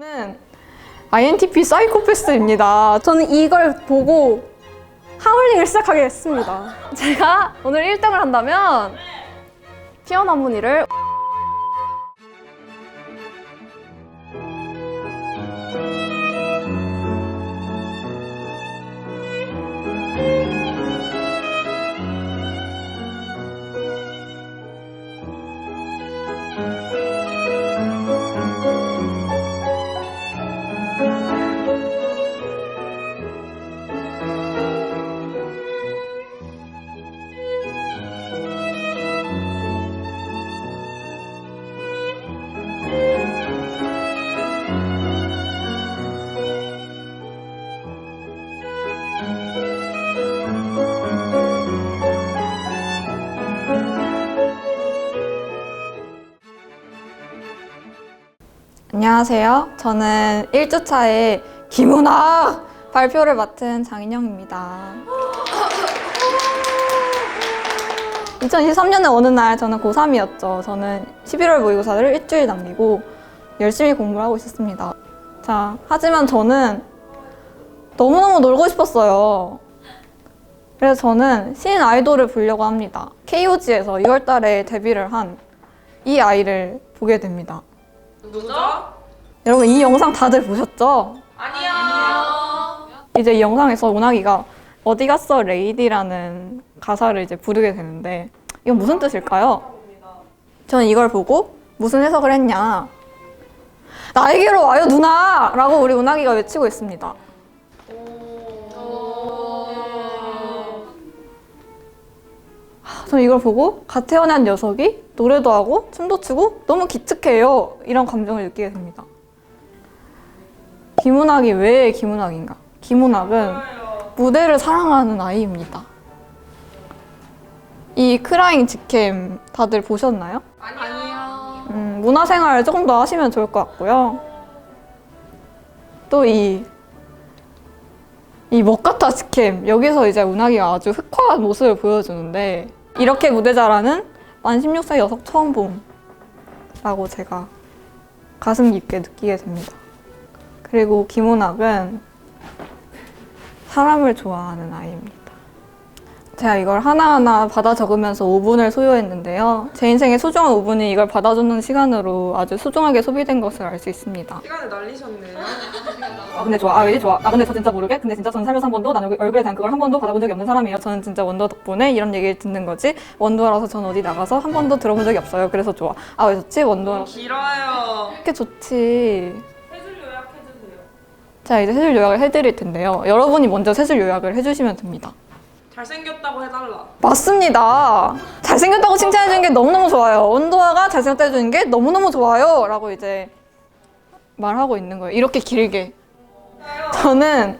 저는 INTP 사이코패스입니다. 저는 이걸 보고 하울링을 시작하게 됐습니다. 제가 오늘 1등을 한다면 피어난 무늬를 안녕하세요. 저는 1주차에 김은학 발표를 맡은 장인영입니다. 2023년의 어느 날 저는 고3이었죠. 저는 11월 모의고사를 일주일 남기고 열심히 공부를 하고 있었습니다. 자, 하지만 저는 너무너무 놀고 싶었어요. 그래서 저는 신 아이돌을 보려고 합니다. KOG에서 2월 달에 데뷔를 한 이 아이를 보게 됩니다. 누구죠? 여러분 이 영상 다들 보셨죠? 아니요. 이제 이 영상에서 운하기가 어디 갔어 레이디라는 가사를 이제 부르게 되는데 이건 무슨 뜻일까요? 저는 이걸 보고 무슨 해석을 했냐 나에게로 와요 누나! 라고 우리 운하기가 외치고 있습니다 저는 이걸 보고 갓 태어난 녀석이 노래도 하고 춤도 추고 너무 기특해요 이런 감정을 느끼게 됩니다 김은학이 왜 김은학인가? 김은학은 무대를 사랑하는 아이입니다. 이 크라잉 직캠 다들 보셨나요? 아니요. 음, 문화생활 조금 더 하시면 좋을 것 같고요. 또 이, 이 먹가타 직캠. 여기서 이제 운하기가 아주 흑화한 모습을 보여주는데, 이렇게 무대 잘하는 만 16세 녀석 처음 봄. 라고 제가 가슴 깊게 느끼게 됩니다. 그리고 김은학은 사람을 좋아하는 아이입니다. 제가 이걸 하나하나 받아 적으면서 5분을 소요했는데요. 제 인생의 소중한 5분이 이걸 받아주는 시간으로 아주 소중하게 소비된 것을 알 수 있습니다. 시간을 날리셨네요. 아 근데 좋아. 아 왜 좋아. 아 근데 저 진짜 모르게. 근데 진짜 저는 살면서 한 번도 난 얼굴- 얼굴에 대한 그걸 한 번도 받아본 적이 없는 사람이에요. 저는 진짜 원더 덕분에 이런 얘기를 듣는 거지. 원더라서 전 어디 나가서 한 번도 들어본 적이 없어요. 그래서 좋아. 아 왜 좋지? 원더. 길어요. 이렇게 좋지. 해줄 요약해주세요. 자 이제 세줄 요약을 해드릴 텐데요. 여러분이 먼저 세줄 요약을 해주시면 됩니다. 잘생겼다고 해달라. 맞습니다. 잘생겼다고 칭찬해주는 게 너무너무 좋아요. 원도아가 잘생겼다 해주는 게 너무너무 좋아요. 라고 이제 말하고 있는 거예요. 이렇게 길게. 저는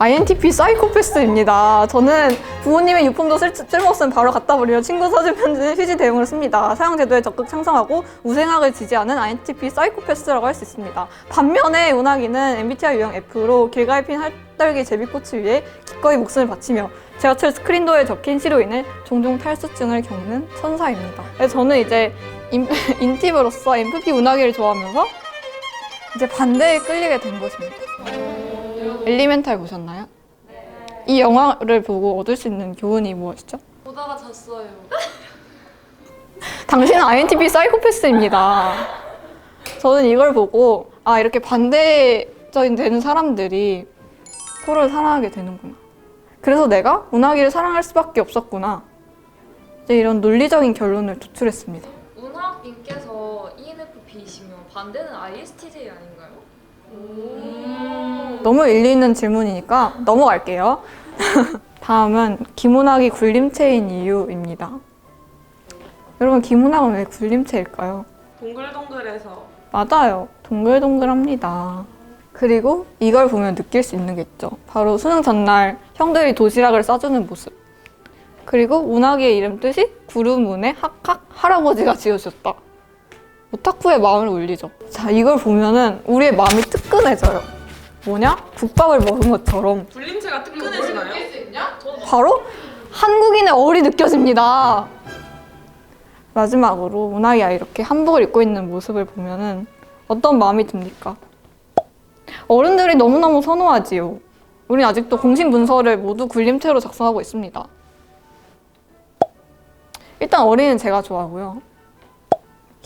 INTP 사이코패스입니다. 저는 부모님의 유품도 쓸, 쓸모없으면 바로 갖다 버리려 친구 사진 편지는 휴지 대용으로 씁니다. 사용 제도에 적극 창성하고 우생학을 지지하는 INTP 사이코패스라고 할 수 있습니다. 반면에 운하기는 MBTI 유형 F로 길가에 핀 할떨기 제비꽃을 위해 기꺼이 목숨을 바치며 지하철 스크린도어에 적힌 시로 인해 종종 탈수증을 겪는 천사입니다. 그래서 저는 이제 인, 인팁으로서 MFP 운하기를 좋아하면서 이제 반대에 끌리게 된 것입니다. 엘리멘탈 보셨나요? 이 영화를 보고 얻을 수 있는 교훈이 무엇이죠? 보다가 잤어요. 당신은 INTP 사이코패스입니다. 저는 이걸 보고 아 이렇게 반대적인 되는 사람들이 서로를 사랑하게 되는구나. 그래서 내가 운하기를 사랑할 수밖에 없었구나. 이제 이런 논리적인 결론을 도출했습니다. 운학님께서 E ENFP이시면 반대는 ISTJ 아닌가요? 너무 일리 있는 질문이니까 넘어갈게요. 다음은 김운학이 굴림체인 이유입니다. 여러분 김운학은 왜 굴림체일까요? 동글동글해서 맞아요. 동글동글합니다. 그리고 이걸 보면 느낄 수 있는 게 있죠. 바로 수능 전날 형들이 도시락을 싸주는 모습. 그리고 운하기의 이름 뜻이 구름운의 학학 할아버지가 지어주셨다. 오타쿠의 마음을 울리죠. 자, 이걸 보면은 우리의 마음이 뜨끈해져요. 뭐냐? 국밥을 먹은 것처럼 불림체가 뜨끈해지나요? 바로 한국인의 얼이 느껴집니다. 마지막으로 운하기가 이렇게 한복을 입고 있는 모습을 보면은 어떤 마음이 듭니까? 어른들이 너무너무 선호하지요. 우린 아직도 공식 문서를 모두 굴림체로 작성하고 있습니다. 일단 어린이는 제가 좋아하고요.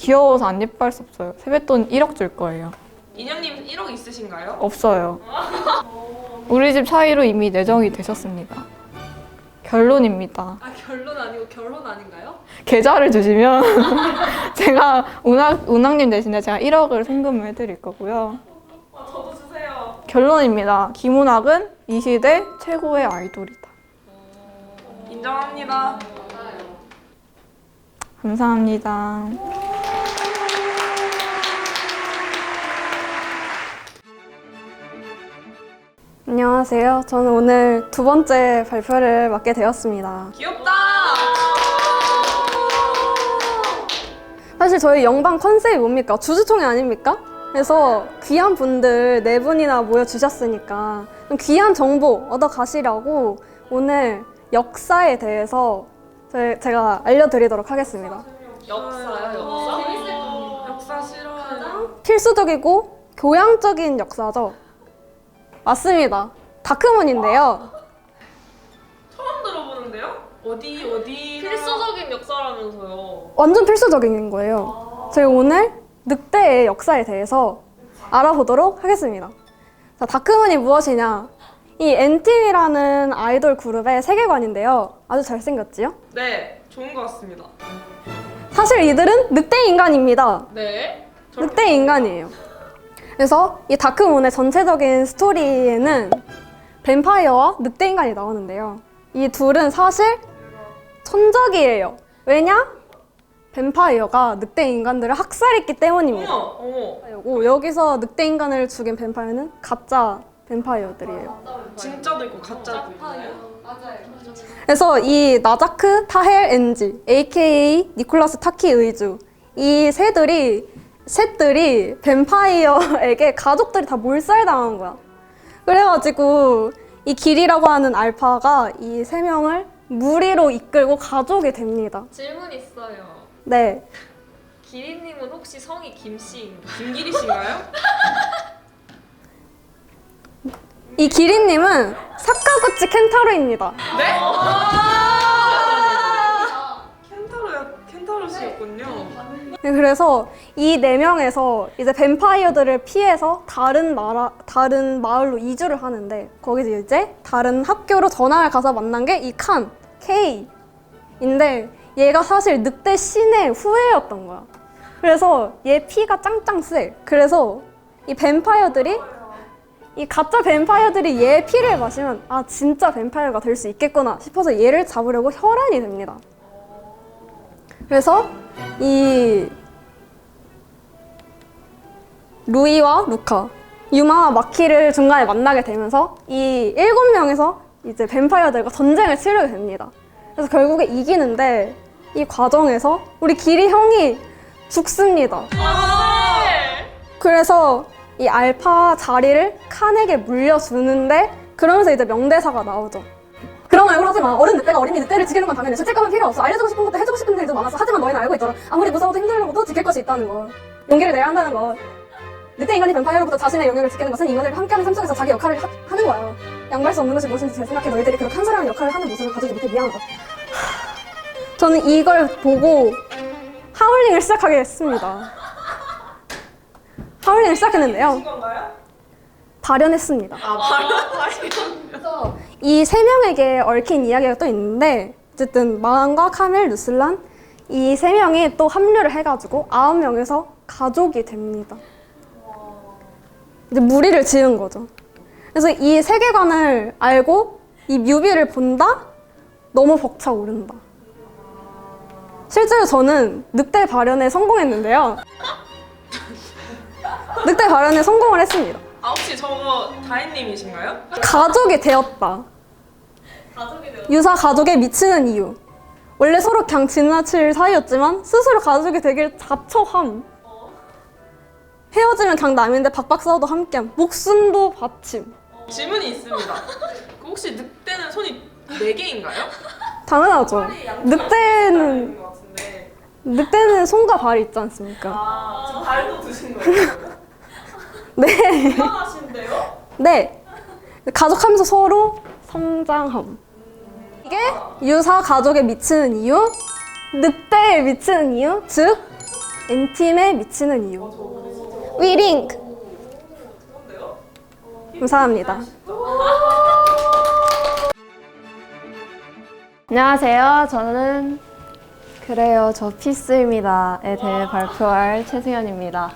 귀여워서 안 예뻐할 수 없어요. 세뱃돈 1억 줄 거예요. 인형님 1억 있으신가요? 없어요. 우리 집 사이로 이미 내정이 되셨습니다. 결론입니다. 아 결론 아니고 결혼 아닌가요? 계좌를 주시면 제가 운학, 운학님 대신에 제가 1억을 송금을 해드릴 거고요. 아, 저도 주세요. 결론입니다. 김운학은 이 시대 최고의 아이돌이다. 인정합니다. 감사합니다. 안녕하세요. 저는 오늘 두 번째 발표를 맡게 되었습니다. 귀엽다. 사실 저희 영방 컨셉이 뭡니까? 주주총회 아닙니까? 그래서 귀한 분들 네 분이나 모여주셨으니까 좀 귀한 정보 얻어 가시라고 오늘 역사에 대해서 제- 제가 알려드리도록 하겠습니다. 역사요 역사? 어, 역사 싫어요. 필수적이고 교양적인 역사죠. 맞습니다. 다크문인데요. 처음 들어보는데요? 어디 어디 필수적인 역사라면서요. 완전 필수적인 거예요. 저희 오늘 늑대의 역사에 대해서 알아보도록 하겠습니다. 자, 다크문이 무엇이냐? 이 엔팀이라는 아이돌 그룹의 세계관인데요. 아주 잘생겼지요? 네, 좋은 것 같습니다. 사실 이들은 늑대 인간입니다. 네. 늑대 인간이에요. 그래서 이 다크문의 전체적인 스토리에는 뱀파이어와 늑대 인간이 나오는데요. 이 둘은 사실 천적이에요. 왜냐? 뱀파이어가 늑대 인간들을 학살했기 때문입니다. 어머, 어머, 여기서 늑대 인간을 죽인 뱀파이어는 가짜 뱀파이어들이에요. 진짜도 있고 가짜도 있나요? 그래서 이 나자크, 타헬, 엔지, AKA 니콜라스 타키 의주 이 새들이 셋들이 뱀파이어에게 가족들이 다 몰살당한 거야. 그래가지고 이 길이라고 하는 알파가 이 세 명을 무리로 이끌고 가족이 됩니다. 질문 있어요. 네, 기린님은 혹시 성이 김씨인가요? 김기리 씨인가요? 이 기린님은 사카구치 켄타로입니다. 네? 켄타로야, 켄타로 씨였군요. 네, 그래서 이 네 명에서 이제 뱀파이어들을 피해서 다른 나라, 다른 마을로 이주를 하는데 거기서 이제 다른 학교로 전학을 가서 만난 게 이 칸, K인데 얘가 사실 늑대 신의 후예였던 거야. 그래서 얘 피가 짱짱 세. 그래서 이 뱀파이어들이 이 가짜 뱀파이어들이 얘 피를 마시면 아 진짜 뱀파이어가 될 수 있겠구나 싶어서 얘를 잡으려고 혈안이 됩니다. 그래서 이 루이와 루카, 유마와 마키를 중간에 만나게 되면서 이 일곱 명에서 이제 뱀파이어들과 전쟁을 치르게 됩니다. 그래서 결국에 이기는데 이 과정에서 우리 기리 형이 죽습니다. 그래서 이 알파 자리를 칸에게 물려주는데 그러면서 이제 명대사가 나오죠. 마. 어른 늑대가 어린이 늑대를 지키는 건 당연해. 죄책감은 필요 없어. 알려주고 싶은 것도 해주고 싶은 일도 많았어. 하지만 너희는 알고 있더라. 아무리 무서워도 힘든 것도 지킬 것이 있다는 걸. 용기를 내야 한다는 걸. 늑대 인간이 뱀파이어로부터 자신의 영역을 지키는 것은 인간들과 함께하는 삶 속에서 자기 역할을 하, 하는 거야. 양보할 수 없는 것이 무엇인지 잘 생각해. 너희들이 그렇게 한 사람의 역할을 하는 모습을 가지지 못해 미안하다. 하, 저는 이걸 보고 하울링을 시작하게 했습니다. 하울링을 시작했는데요. 발현했습니다. 아, 바로 그래서 이 세 명에게 얽힌 이야기가 또 있는데 어쨌든 마한과 카멜, 루슬란 이 세 명이 또 합류를 해가지고 아홉 명에서 가족이 됩니다. 이제 무리를 지은 거죠. 그래서 이 세계관을 알고 이 뮤비를 본다? 너무 벅차오른다. 실제로 저는 늑대 발현에 성공했는데요. 늑대 발현에 성공을 했습니다. 아, 혹시 저거 다인님이신가요? 가족이 되었다. 유사 가족에 미치는 이유. 원래 서로 그냥 지나칠 사이였지만 스스로 가족이 되길 자처함. 헤어지면 그냥 남인데 박박 싸워도 함께함. 목숨도 바침. 질문이 있습니다. 그 혹시 늑대는 손이 네 개인가요? 당연하죠. 늑대는 있는 것 같은데. 늑대는 손과 발이 있지 않습니까? 아, 저 발도 드신 거예요? 네. 대단하신데요? 네. 가족하면서 서로 성장함. 이게 유사 가족에 미치는 이유, 늑대에 미치는 이유, 즉 엔팀에 미치는 이유. 위링크. 감사합니다. 안녕하세요. 저는 그래요. 저 피스입니다에 대해 발표할 최승현입니다.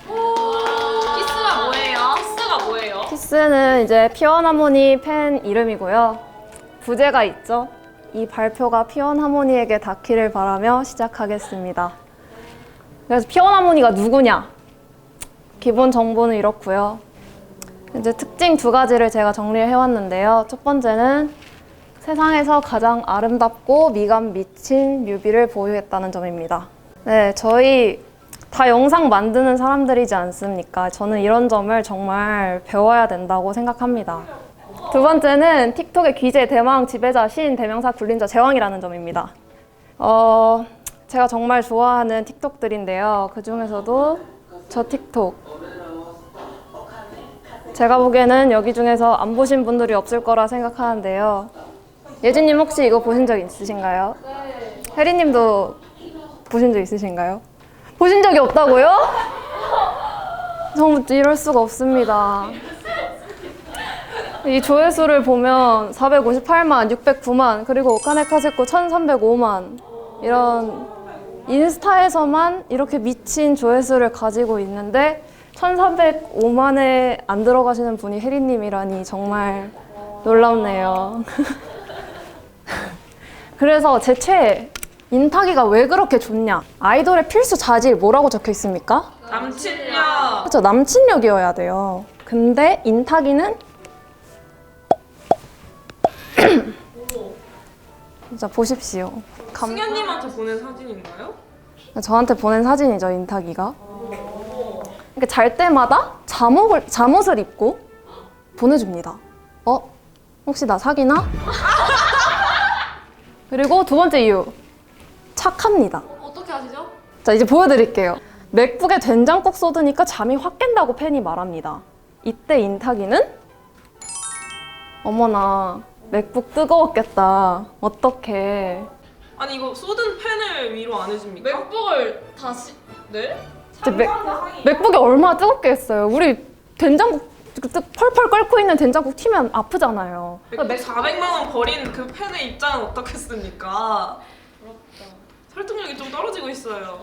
피스는 이제 피원 하모니 팬 이름이고요. 부제가 있죠. 이 발표가 피원 하모니에게 닿기를 바라며 시작하겠습니다. 그래서 피원 하모니가 누구냐? 기본 정보는 이렇고요. 이제 특징 두 가지를 제가 정리를 해왔는데요. 첫 번째는 세상에서 가장 아름답고 미감 미친 뮤비를 보유했다는 점입니다. 네, 저희 다 영상 만드는 사람들이지 않습니까? 저는 이런 점을 정말 배워야 된다고 생각합니다. 두 번째는 틱톡의 귀재 대망 지배자 시인 대명사 굴림자 제왕이라는 점입니다. 어, 제가 정말 좋아하는 틱톡들인데요. 그 중에서도 저 틱톡. 제가 보기에는 여기 중에서 안 보신 분들이 없을 거라 생각하는데요. 예진님 혹시 이거 보신 적 있으신가요? 네. 혜리님도 보신 적 있으신가요? 보신 적이 없다고요? 정말 이럴 수가 없습니다. 이 조회수를 보면 458만, 609만, 그리고 오카네카세코 1305만 이런 인스타에서만 이렇게 미친 조회수를 가지고 있는데 1305만에 안 들어가시는 분이 혜리님이라니 정말 놀랍네요. 그래서 제 최애 인타기가 왜 그렇게 좋냐? 아이돌의 필수 자질 뭐라고 적혀 있습니까? 남친력. 그렇죠. 남친력이어야 돼요. 근데 인타기는 자 보십시오. 감- 승현님한테 보낸 사진인가요? 저한테 보낸 사진이죠 인타기가. 이렇게 잘 때마다 잠옷을 잠옷을 입고 보내줍니다. 어? 혹시 나 사귀나? 그리고 두 번째 이유 착합니다. 어떻게 하시죠? 자 이제 보여드릴게요. 맥북에 된장국 쏟으니까 잠이 확 깬다고 팬이 말합니다. 이때 인타기는 어머나 맥북 뜨거웠겠다. 어떡해. 아니 이거 쏟은 펜을 위로 안 해줍니까? 맥북을 다시 네? 이제 맥, 맥북이 얼마나 뜨겁게 했어요. 우리 된장국 그 뜨- 펄펄 끓고 있는 된장국 튀면 아프잖아요. 맥북 400만 원 버린 그 펜의 입장은 어떻겠습니까? 설득력이 좀 떨어지고 있어요.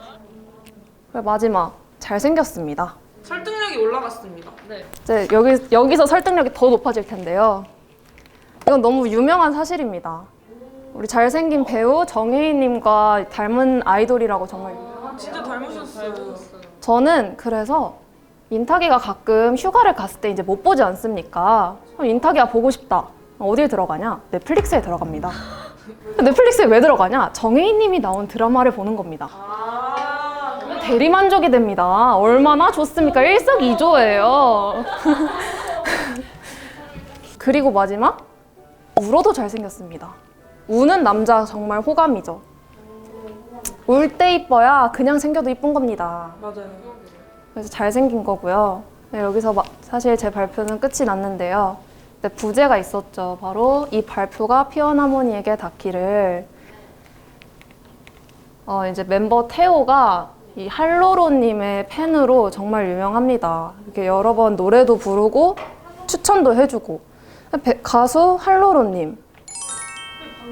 그리고 마지막 잘생겼습니다. 설득력이 올라갔습니다. 네. 이제 여기 여기서 설득력이 더 높아질 텐데요. 이건 너무 유명한 사실입니다. 우리 잘생긴 배우 정혜인님과 닮은 아이돌이라고 정말 유명한. 진짜 닮으셨어요. 저는 그래서 인타기가 가끔 휴가를 갔을 때 이제 못 보지 않습니까? 그럼 인타기가 보고 싶다. 어디에 들어가냐? 넷플릭스에 들어갑니다. 넷플릭스에 왜 들어가냐? 정혜인님이 나온 드라마를 보는 겁니다. 아, 대리만족이 됩니다. 얼마나 좋습니까? 일석이조예요. 그리고 마지막 울어도 잘생겼습니다. 우는 남자 정말 호감이죠. 울 때 이뻐야 그냥 생겨도 이쁜 겁니다. 맞아요. 그래서 잘생긴 거고요. 네, 여기서 마- 사실 제 발표는 끝이 났는데요. 근데 부제가 있었죠. 바로 이 발표가 피원 하모니에게 닿기를 어, 이제 멤버 태호가 이 할로로님의 팬으로 정말 유명합니다. 이렇게 여러 번 노래도 부르고 추천도 해주고 배- 가수 할로로님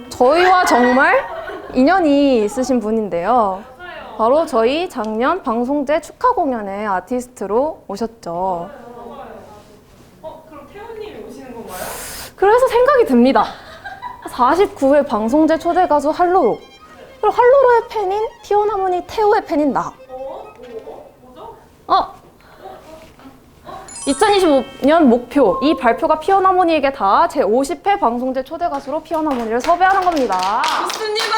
저희와 정말 인연이 있으신 분인데요. 바로 저희 작년 방송제 축하 공연에 아티스트로 오셨죠. 어, 그럼 태연님이 오시는 건가요? 그래서 생각이 듭니다. 49회 방송제 초대 가수 할로로. 그리고 할로로의 팬인 피오나모니 태우의 팬인 나. 어? 2025년 목표. 이 발표가 피오나모니에게 다 제 50회 방송제 초대 가수로 피오나모니를 섭외하는 겁니다. 좋습니다.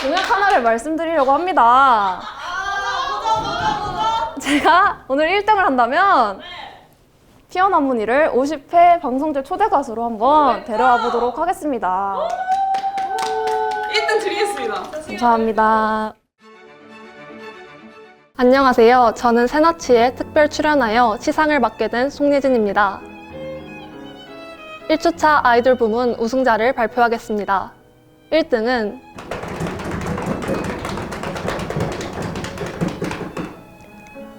공약 하나를 말씀드리려고 합니다. 제가 오늘 1등을 한다면 피어나 무늬를 50회 방송제 초대 가수로 한번 데려와 보도록 하겠습니다. 1등 드리겠습니다. 감사합니다. 안녕하세요. 저는 새나치에 특별 출연하여 시상을 맡게 된 송예진입니다. 1주차 아이돌 부문 우승자를 발표하겠습니다. 1등은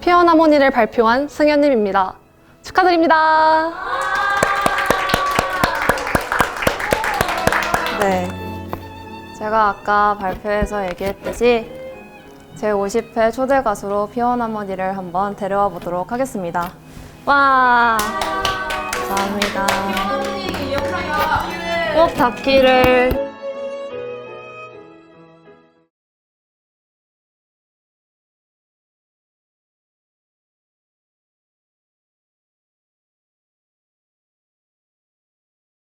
피어나 모니를 발표한 승현님입니다. 축하드립니다. 네. 제가 아까 발표에서 얘기했듯이 제 50회 초대 가수로 피어나머니를 한번 데려와 보도록 하겠습니다. 와! 감사합니다. 꼭 닿기를.